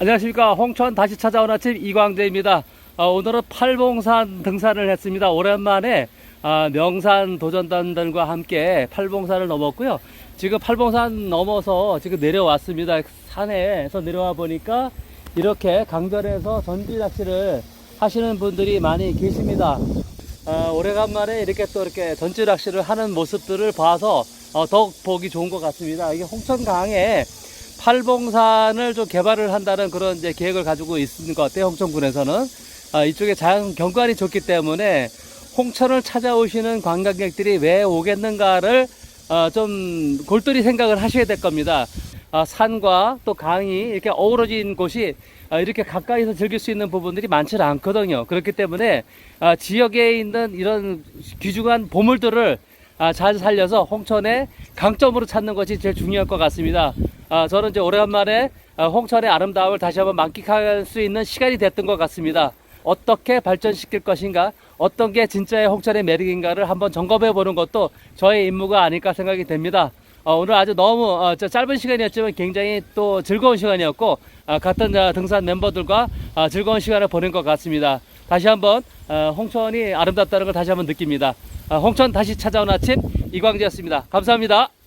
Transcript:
안녕하십니까. 홍천 다시 찾아온 아침 이광재입니다. 어, 오늘은 팔봉산 등산을 했습니다. 오랜만에 아, 명산 도전단들과 함께 팔봉산을 넘었고요. 지금 팔봉산 넘어서 지금 내려왔습니다. 산에서 내려와 보니까 이렇게 강변에서 전지 낚시를 하시는 분들이 많이 계십니다. 아, 오래간만에 이렇게 또 이렇게 전지 낚시를 하는 모습들을 봐서 어, 더욱 보기 좋은 것 같습니다. 이게 홍천강에 팔봉산을 좀 개발을 한다는 그런 이제 계획을 가지고 있는 것 같아요. 홍천군에서는. 아, 이쪽에 자연 경관이 좋기 때문에 홍천을 찾아오시는 관광객들이 왜 오겠는가를 어, 좀 골똘히 생각을 하셔야 될 겁니다. 아, 산과 또 강이 이렇게 어우러진 곳이 아, 이렇게 가까이서 즐길 수 있는 부분들이 많지는 않거든요. 그렇기 때문에 아, 지역에 있는 이런 귀중한 보물들을 아, 잘 살려서 홍천의 강점으로 찾는 것이 제일 중요할 것 같습니다. 아, 저는 이제 오래간만에 아, 홍천의 아름다움을 다시 한번 만끽할 수 있는 시간이 됐던 것 같습니다. 어떻게 발전시킬 것인가, 어떤 게 진짜의 홍천의 매력인가를 한번 점검해 보는 것도 저의 임무가 아닐까 생각이 됩니다. 어, 오늘 아주 너무 짧은 시간이었지만 굉장히 또 즐거운 시간이었고 아, 같은 자, 등산 멤버들과 아, 즐거운 시간을 보낸 것 같습니다. 다시 한번 어, 홍천이 아름답다는 걸 다시 한번 느낍니다. 아, 홍천 다시 찾아온 아침 이광재였습니다. 감사합니다.